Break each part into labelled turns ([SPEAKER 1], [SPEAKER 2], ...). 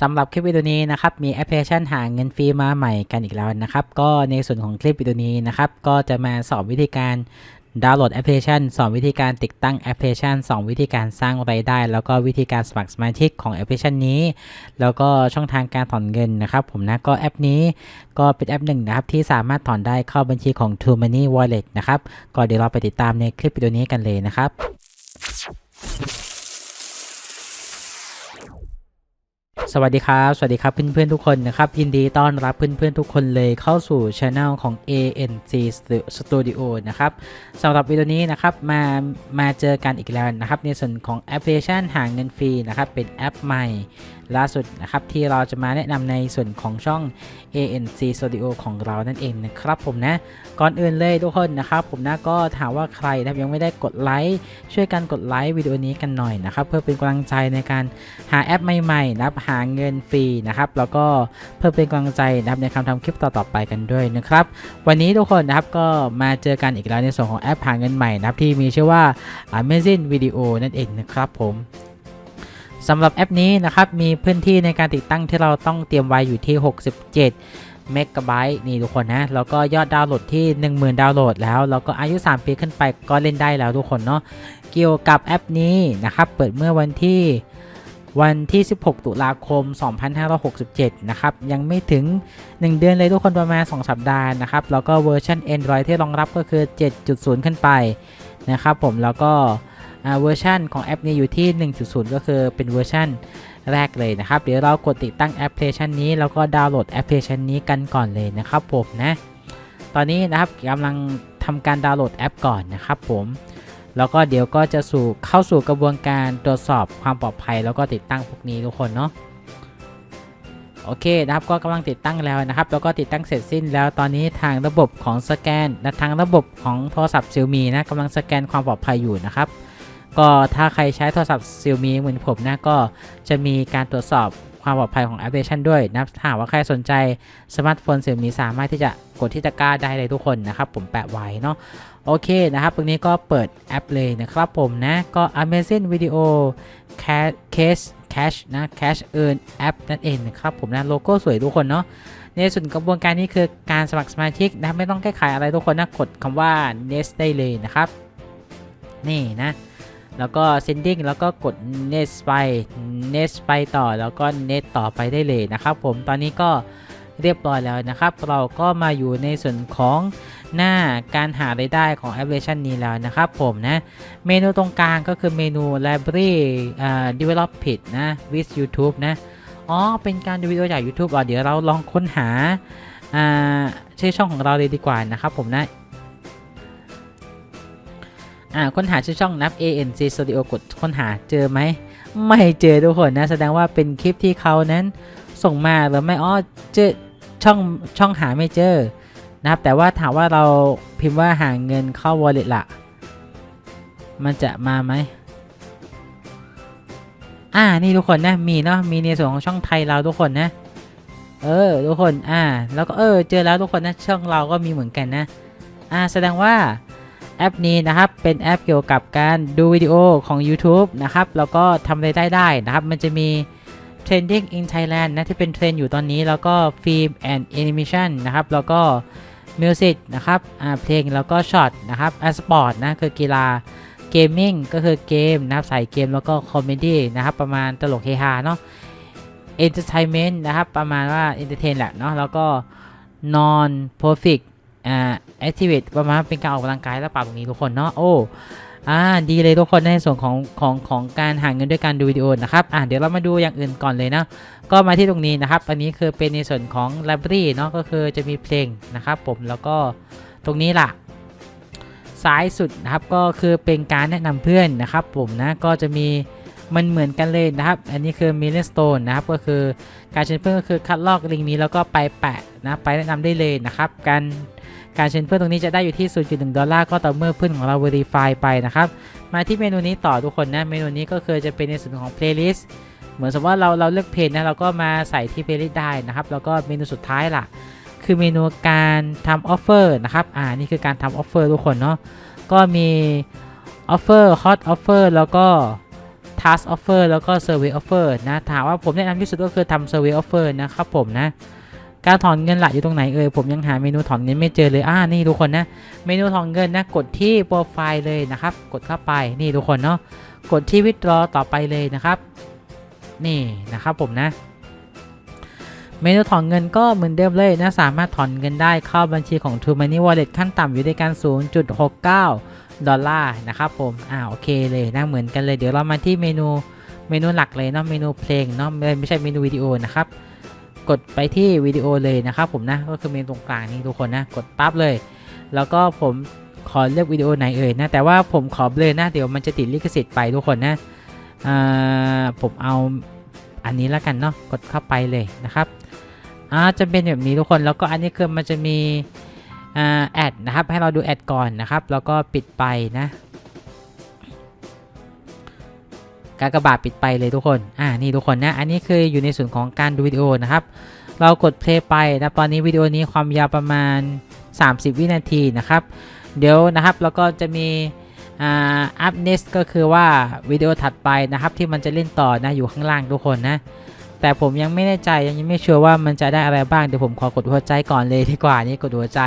[SPEAKER 1] สำหรับคลิปวิดีโอนี้นะครับมีแอปพลิเคชันหาเงินฟรีมาใหม่กันอีกแล้วนะครับ ก็ในส่วนของคลิปวิดีโอนี้นะครับก็จะมาสอนวิธีการดาวน์โหลดแอปพลิเคชันสอนวิธีการติดตั้งแอปพลิเคชันสอนวิธีการสร้างรายได้ แล้วก็วิธีการสมัครสมาชิกของแอปพลิเคชันนี้ แล้วก็ช่องทางการถอนเงินนะครับผมนะก็แอปนี้ก็เป็นแอปหนึ่งนะครับที่สามารถถอนได้เข้าบัญชีของ True Money Wallet นะครับก็เดี๋ยวเราไปติดตามในคลิปวิดีโอนี้กันเลยนะครับ สวัสดีครับ สวัสดีครับเพื่อนๆทุกคนนะครับ ยินดีต้อนรับเพื่อนๆทุกคนเลยเข้าสู่ช anel ของ ANC Studio นะครับสำหรับวิดีโอนี้นะครับมามาเจอกันอีกแล้วนะครับ ในส่วนของแอปพลิเคชันหาเงินฟรีนะครับ เป็นแอปใหม่ล่าสุดนะครับที่เราจะมาแนะนำในส่วนของช่อง ANC Studio ของเรานั่นเองนะครับผมนะ ก่อนอื่นเลยทุกคนนะครับผมนะก็ถามว่าใครนะครับยังไม่ได้กดไลค์ช่วยกันกดไลค์วิดีโอนี้กันหน่อยนะครับเพื่อเป็นกำลังใจในการหาแอปใหม่ๆนะครับาเงินฟรีนะครับ แล้วก็เพื่อเป็นกำลังใจนะครับในการทำคลิปต่อๆไปกันด้วยนะครับ วันนี้ทุกคนนะครับก็มาเจอกันอีกแล้วในส่วนของแอปหาเงินใหม่นะครับที่มีชื่อว่า Amazing Video นั่นเองนะครับผมสำหรับแอปนี้นะครับมีพื้นที่ในการติดตั้งที่เราต้องเตรียมไว้อยู่ที่ 67เมกะไบต์นี่ทุกคนนะ แล้วก็ยอดดาวน์โหลดที่ 10,000 ดาวน์โหลดแล้ว แล้วก็อายุ 3 ปีขึ้นไปก็เล่นได้แล้วทุกคนเนาะเกี่ยวกับแอปนี้นะครับ เปิดเมื่อวันที่ วันที่ 16 ตุลาคม 2567 นะครับ ยังไม่ถึง 1 เดือนเลยทุกคนประมาณ 2 สัปดาห์นะครับ แล้วก็เวอร์ชัน Android ที่รองรับก็คือ 7.0 ขึ้นไปนะครับผม แล้วก็เวอร์ชันของแอปนี้อยู่ที่ 1.0 ก็คือเป็นเวอร์ชันแรกเลยนะครับ เดี๋ยวเรากดติดตั้งแอปพลิเคชันนี้ แล้วก็ดาวน์โหลดแอปพลิเคชันนี้กันก่อนเลยนะครับผมนะ ตอนนี้นะครับกำลังทำการดาวน์โหลดแอปก่อนนะครับผม แล้วก็เดี๋ยวก็จะสู่เข้าสู่กระบวนการตรวจสอบความปลอดภัย แล้วก็ติดตั้งพวกนี้ทุกคนเนาะโอเคนะครับก็กำลังติดตั้งแล้วนะครับ แล้วก็ติดตั้งเสร็จสิ้นแล้วตอนนี้ทางระบบของสแกนและทางระบบของโทรศัพท์ Xiaomi นะกำลังสแกนความปลอดภัยอยู่นะครับ ก็ถ้าใครใช้โทรศัพท์ Xiaomi เหมือนผมนะก็จะมีการตรวจสอบ ความปลอดภัยของแอปพลิเคชันด้วยนะถ้าว่าใครสนใจสมาร์ทโฟน Xiaomi สามารถที่จะกดที่ตะกร้าได้เลยทุกคนนะครับ ผมแปะไว้เนาะโอเคนะครับตรงนี้ก็เปิดแอปเลยนะครับผมนะก็ Amazing Video Cash Cash นะ Cash Earn App นั่นเองนะครับผมนะโลโก้สวยทุกคนเนาะในส่วนกระบวนการนี้คือการสมัครสมาชิกนะไม่ต้องแก้ไขอะไรทุกคนนะกดคำว่า Nest ได้เลยนะครับ นี่นะ แล้วก็ sending แล้วก็กด next ไป next ไปต่อแล้วก็ next ต่อไปได้เลยนะครับ ผมตอนนี้ก็เรียบร้อยแล้วนะครับ เราก็มาอยู่ในส่วนของหน้าการหารายได้ของแอปพลิเคชันนี้แล้วนะครับผมนะ เมนูตรงกลางก็คือเมนู library อ่า develop it นะ with YouTube นะ อ๋อ เป็นการดูวิดีโอจาก YouTube อะเดี๋ยวเราลองค้นหาอ่าชื่อช่องของเราเลยดีกว่านะครับผมนะ อ่าค้นหาชื่อช่องนับ ANC Studio กดค้นหาเจอไหม ไม่เจอทุกคนนะ แสดงว่าเป็นคลิปที่เขานั้นส่งมาหรือไม่อ้อเจอช่องช่องหาไม่เจอนะครับ แต่ว่าถามว่าเราพิมพ์ว่าหาเงินเข้า wallet ละมันจะมาไหมอ่านี่ทุกคนนะมีเนาะมีในส่วนของช่องไทยเราทุกคนนะ เออทุกคนอ่าแล้วก็เออเจอแล้วทุกคนนะช่องเราก็มีเหมือนกันนะ อ่าแสดงว่า แอปนี้นะครับเป็นแอปเกี่ยวกับการดูวิดีโอของ YouTube นะครับแล้วก็ทำรายได้ได้นะครับ มันจะมี Trending in Thailand นะที่เป็นเทรนอยู่ตอนนี้ แล้วก็ Film and Animation นะครับ แล้วก็ Music นะครับเพลงแล้วก็ช็อตนะครับอสปอร์ตนะคือกีฬา Gaming ก็คือเกมนะครับใส่เกมแล้วก็คอมเมดี้นะครับ ประมาณตลกเฮฮาเนาะ Entertainment นะครับ ประมาณว่า Entertain แหละเนาะแล้วก็ Non Profit อ่า activate ประมาณเป็นการออกกำลังกายและปรับตรงนี้ทุกคนเนาะโอ้อ่าดีเลยทุกคนในส่วนของของของการหาเงินด้วยการดูวิดีโอนะครับอ่าเดี๋ยวเรามาดูอย่างอื่นก่อนเลยนะก็มาที่ตรงนี้นะครับอันนี้คือเป็นในส่วนของ library เนาะก็คือจะมีเพลงนะครับผมแล้วก็ตรงนี้ล่ะซ้ายสุดนะครับก็คือเป็นการแนะนำเพื่อนนะครับผมนะก็จะมีมันเหมือนกันเลยนะครับ อันนี้คือ m i l l i o n Stone นะครับก็คือการเชิญเพื่อนก็คือคัดลอกลิงก์นี้แล้วก็ไปแปะนะไปแนะนำได้เลยนะครับ การ การเชิญเพื่อนตรงนี้จะได้อยู่ที่ 0.1 ดอลลาร์ก็ต่อเมื่อเพื่อนของเรา Verify ไปนะครับ มาที่เมนูนี้ต่อทุกคนนะ เมนูนี้ก็คือจะเป็นในส่วนของ Playlist เหมือนสมมติว่าเราเราเลือกเพลงนะเราก็มาใส่ที่ Playlist ได้นะครับ แล้วก็เมนูสุดท้ายล่ะ คือเมนูการทำ Offer นะครับ อ่า นี่คือการทำ Offer ทุกคนเนาะ ก็มี Offer Hot Offer แล้วก็ task offer แล้วก็ survey offer นะ ถามว่าผมแนะนำที่สุดก็คือทำ survey offer นะครับผมนะ การถอนเงินหลักอยู่ตรงไหนเอ่ยผมยังหาเมนูถอนเงินไม่เจอเลยอ่านี่ทุกคนนะเมนูถอนเงินนะกดที่โปรไฟล์เลยนะครับ กดเข้าไปนี่ทุกคนเนาะกดที่ withdraw ต่อไปเลยนะครับ นี่นะครับผมนะ เมนูถอนเงินก็เหมือนเดิมเลยนะสามารถถอนเงินได้เข้าบัญชีของ True Money Wallet ขั้นต่ำอยู่ด้วยกัน 0.69 ดอลลาร์นะครับผมอ่าโอเคเลยนะเหมือนกันเลยเดี๋ยวเรามาที่เมนูเมนูหลักเลยเนาะเมนูเพลงเนาะไม่ใช่เมนูวิดีโอนะครับ กดไปที่วิดีโอเลยนะครับผมนะก็คือเมนตรงกลางนี้ทุกคนนะกดปั๊บเลย แล้วก็ผมขอเลือกวิดีโอไหนเอ่ยนะแต่ว่าผมขอเบลอนะเดี๋ยวมันจะติดลิขสิทธิ์ไปทุกคนนะผมเอาอันนี้แล้วกันเนาะกดเข้าไปเลยนะครับอาจะเป็นแบบนี้ทุกคนแล้วก็อันนี้คือมันจะมีอแอดนะครับให้เราดูแอดก่อนนะครับแล้วก็ปิดไปนะ การกระบาดปิดไปเลยทุกคน อ่า นี่ทุกคนนะ อันนี้คืออยู่ในส่วนของการดูวิดีโอนะครับ เรากดเพลย์ไปนะตอนนี้วิดีโอนี้ความยาวประมาณ 30 วินาทีนะครับ เดี๋ยวนะครับแล้วก็จะมีอ่า up next ก็คือว่าวิดีโอถัดไปนะครับที่มันจะเล่นต่อนะอยู่ข้างล่างทุกคนนะ แต่ผมยังไม่แน่ใจยังไม่ชัวร์ว่ามันจะได้อะไรบ้าง เดี๋ยวผมขอกดหัวใจก่อนเลยดีกว่านี่กดหัวใจ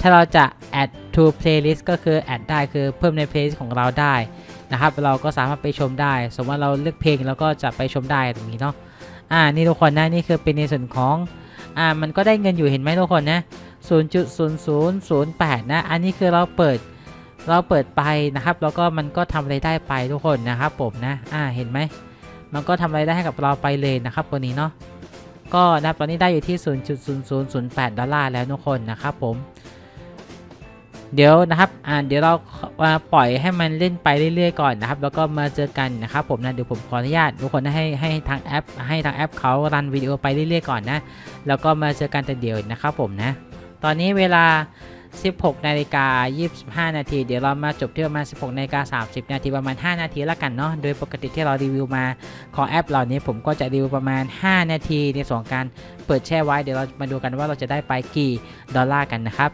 [SPEAKER 1] ถ้าเราจะ add to playlist ก็คือ add ได้คือเพิ่มใน playlist ของเราได้นะครับเราก็สามารถไปชมได้ สมมติว่าเราเลือกเพลงแล้วก็จะไปชมได้ตรงนี้เนาะอ่านี่ทุกคนนะนี่คือเป็นในส่วนของอ่ามันก็ได้เงินอยู่เห็นไหมทุกคนนะ0.0008 นะ อันนี้คือเราเปิดเราเปิดไปนะครับ แล้วก็มันก็ทำอะไรได้ไปทุกคนนะครับผมนะอ่าเห็นไหม มันก็ทำอะไรายได้ให้กับเราไปเลยนะครับตัวนี้เนาะก็นะตอนนี้ได้อยู่ที่ 0.0008 ดอลลาร์แล้วทุกคนนะครับผม เดี๋ยวนะครับอ่าเดี๋ยวเรามาปล่อยให้มันเล่นไปเรื่อยๆก่อนนะครับ แล้วก็มาเจอกันนะครับผมนะเดี๋ยวผมขออนุญาตทุกคนให้ให้ทางแอป ให้ทางแอปเขารันวิดีโอไปเรื่อยๆก่อนนะ แล้วก็มาเจอกันแต่เดียวนะครับผมนะ ตอนนี้เวลา 16นาฬิกา25 นาที เดี๋ยวเรามาจบที่ประมาณ 16นาฬิกา30 นาทีประมาณ 5 นาทีแล้วกันเนาะ โดยปกติที่เรารีวิวมาของแอปเหล่านี้ผมก็จะรีวิวประมาณ 5 นาทีในส่วนของการเปิดแช่ไว้ เดี๋ยวเรามาดูกันว่าเราจะได้ไปกี่ดอลลาร์กันนะครับ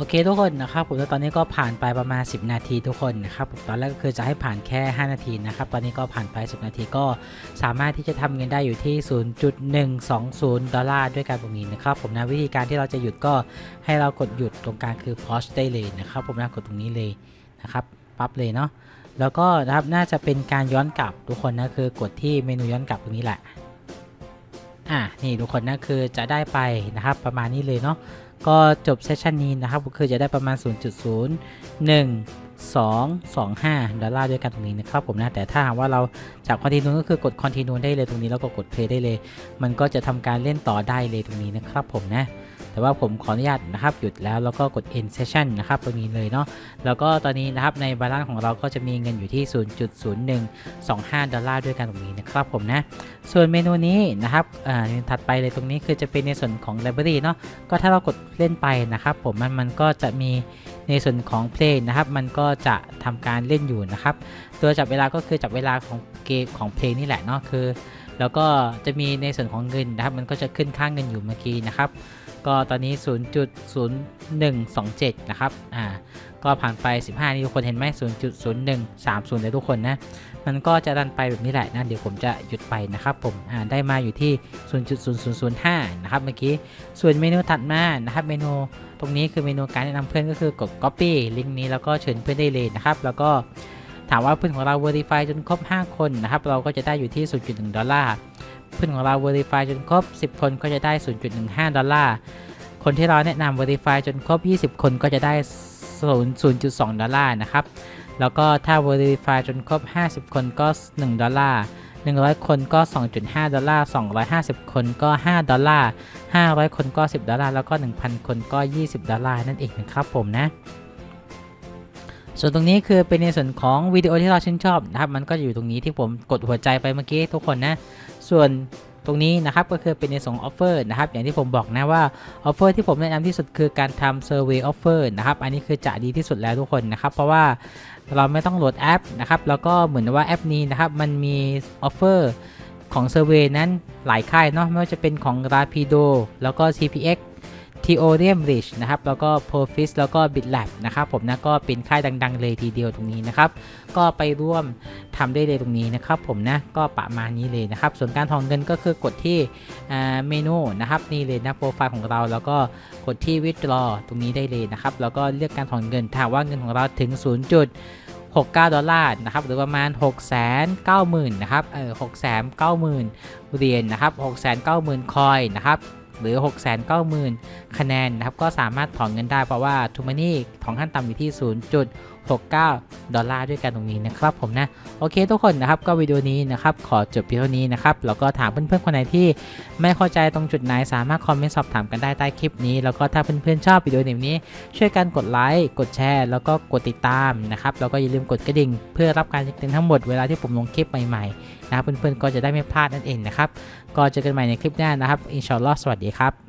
[SPEAKER 1] โอเคทุกคนนะครับผมตอนนี้ก็ผ่านไปประมาณ 10 นาทีทุกคนนะครับผมตอนแรกก็คือจะให้ผ่านแค่ 5 นาทีนะครับตอนนี้ก็ผ่านไป 10 นาทีก็สามารถที่จะทำเงินได้อยู่ที่ 0.120 ดอลลาร์ด้วยกันตรงนี้นะครับผมนะวิธีการที่เราจะหยุดก็ให้เรากดหยุดตรงกลางคือ pause ได้เลยนะครับผมนะกดตรงนี้เลยนะครับปั๊บเลยเนาะแล้วก็นะครับน่าจะเป็นการย้อนกลับทุกคนนะคือกดที่เมนูย้อนกลับตรงนี้แหละ อะนี่ทุกคนนะคือจะได้ไปนะครับประมาณนี้เลยเนาะก็จบเซสชันนี้นะครับก็คือจะได้ประมาณ 0.01 225 ดอลลาร์ด้วยกันตรงนี้นะครับผมนะแต่ถ้าหากว่าเราจากคอนติเนียก็คือกดคอนติเนียได้เลยตรงนี้แล้วก็กดเพลย์ได้เลย มันก็จะทำการเล่นต่อได้เลยตรงนี้นะครับผมนะ แต่ว่าผมขออนุญาตนะครับหยุดแล้วแล้วก็กด end session นะครับตรงนี้เลยเนาะแล้วก็ตอนนี้นะครับในบาลานซ์ของเราก็จะมีเงินอยู่ที่ 0.0125 ดอลลาร์ด้วยกันตรงนี้นะครับผมนะส่วนเมนูนี้นะครับอ่าถัดไปเลยตรงนี้คือจะเป็นในส่วนของ library เนาะก็ถ้าเรากดเล่นไปนะครับผมมันมันก็จะมีในส่วนของเพลงนะครับมันก็จะทำการเล่นอยู่นะครับตัวจับเวลาก็คือจับเวลาของเกมของเพลงนี่แหละเนาะคือ แล้วก็จะมีในส่วนของเงินนะครับ มันก็จะขึ้นค่างเงินอยู่เมื่อกี้นะครับ ก็ตอนนี้ 0.0127 นะครับ อ่า ก็ผ่านไป 15 นี่ทุกคนเห็นไหม0.0130 เลยทุกคนนะ มันก็จะดันไปแบบนี้แหละนะ เดี๋ยวผมจะหยุดไปนะครับผม อ่า ได้มาอยู่ที่ 0.0005 นะครับเมื่อกี้ ส่วนเมนูถัดมา นะครับ เมนูตรงนี้คือเมนูการแนะนำเพื่อนก็คือกด copy ลิงก์นี้แล้วก็เชิญเพื่อนได้เลยนะครับ แล้วก็ ถามว่าเพื่อนของเรา verify จนครบ 5 คนนะครับ เราก็จะได้อยู่ที่ 0.1 ดอลลาร์ เพื่อนของเรา verify จนครบ 10 คนก็จะได้ 0.15 ดอลลาร์ คนที่เราแนะนำ verify จนครบ 20 คนก็จะได้ 0.2 ดอลลาร์นะครับ แล้วก็ถ้า verify จนครบ 50 คนก็ 1 ดอลลาร์ 100 คนก็ 2.5 ดอลลาร์ 250 คนก็ 5 ดอลลาร์ 500 คนก็ 10 ดอลลาร์ แล้วก็ 1,000 คนก็ 20 ดอลลาร์นั่นเองนะครับผมนะ ส่วนตรงนี้คือเป็นในส่วนของวิดีโอที่เราชื่นชอบนะครับ มันก็อยู่ตรงนี้ที่ผมกดหัวใจไปเมื่อกี้ทุกคนนะ ส่วนตรงนี้นะครับก็คือเป็นในส่วนออฟเฟอร์นะครับอย่างที่ผมบอกนะว่าออฟเฟอร์ที่ผมแนะนำที่สุดคือการทำ Survey Offer นะครับอันนี้คือจะดีที่สุดแล้วทุกคนนะครับ เพราะว่าเราไม่ต้องโหลดแอปนะครับแล้วก็เหมือนว่าแอปนี้นะครับมันมีออฟเฟอร์ของ Survey นั้นหลายค่ายเนาะไม่ว่าจะเป็นของ Rapido แล้วก็ TPX Theorem Rich นะครับ แล้วก็ Profis แล้วก็ BitLab นะครับผมนะก็เป็นค่ายดัง ๆ เลยทีเดียวตรงนี้นะครับ ก็ไปร่วมทำได้เลยตรงนี้นะครับผมนะ ก็ประมาณนี้เลยนะครับ ส่วนการถอนเงินก็คือกดที่เมนูนะครับนี่เลยนะโปรไฟล์ของเรา แล้วก็กดที่ withdraw ตรงนี้ได้เลยนะครับ แล้วก็เลือกการถอนเงินถ้าว่าเงินของเราถึง 0. 69 ดอลลาร์นะครับ หรือประมาณ 6 9 0 0 0 0นะครับ เออ6 9 0 0 0 0 เหรียญนะครับ 6 9 0 0 0 0 คอยนะครับ หรือ 6 9 0 0 0 0 คะแนนนะครับ ก็สามารถถอนเงินได้เพราะว่าทูมานี่ของขั้นต่ำอยู่ที่ 0 69 ดอลลาร์ด้วยกันตรงนี้นะครับผมนะ โอเคทุกคนนะครับก็วิดีโอนี้นะครับขอจบเพียงเท่านี้นะครับแล้วก็ถามเพื่อนๆคนไหนที่ไม่เข้าใจตรงจุดไหนสามารถคอมเมนต์สอบถามกันได้ใต้คลิปนี้ แล้วก็ถ้าเพื่อนๆชอบวิดีโอนี้ ช่วยกันกดไลค์กดแชร์ แล้วก็กดติดตามนะครับแล้วก็อย่าลืมกดกระดิ่ง เพื่อรับการแจ้งเตือนทั้งหมดเวลาที่ผมลงคลิปใหม่ๆนะครับเพื่อนๆก็จะได้ไม่พลาดนั่นเองนะครับก็เจอกันใหม่ในคลิปหน้านะครับอินชาอัลลอฮ์สวัสดีครับ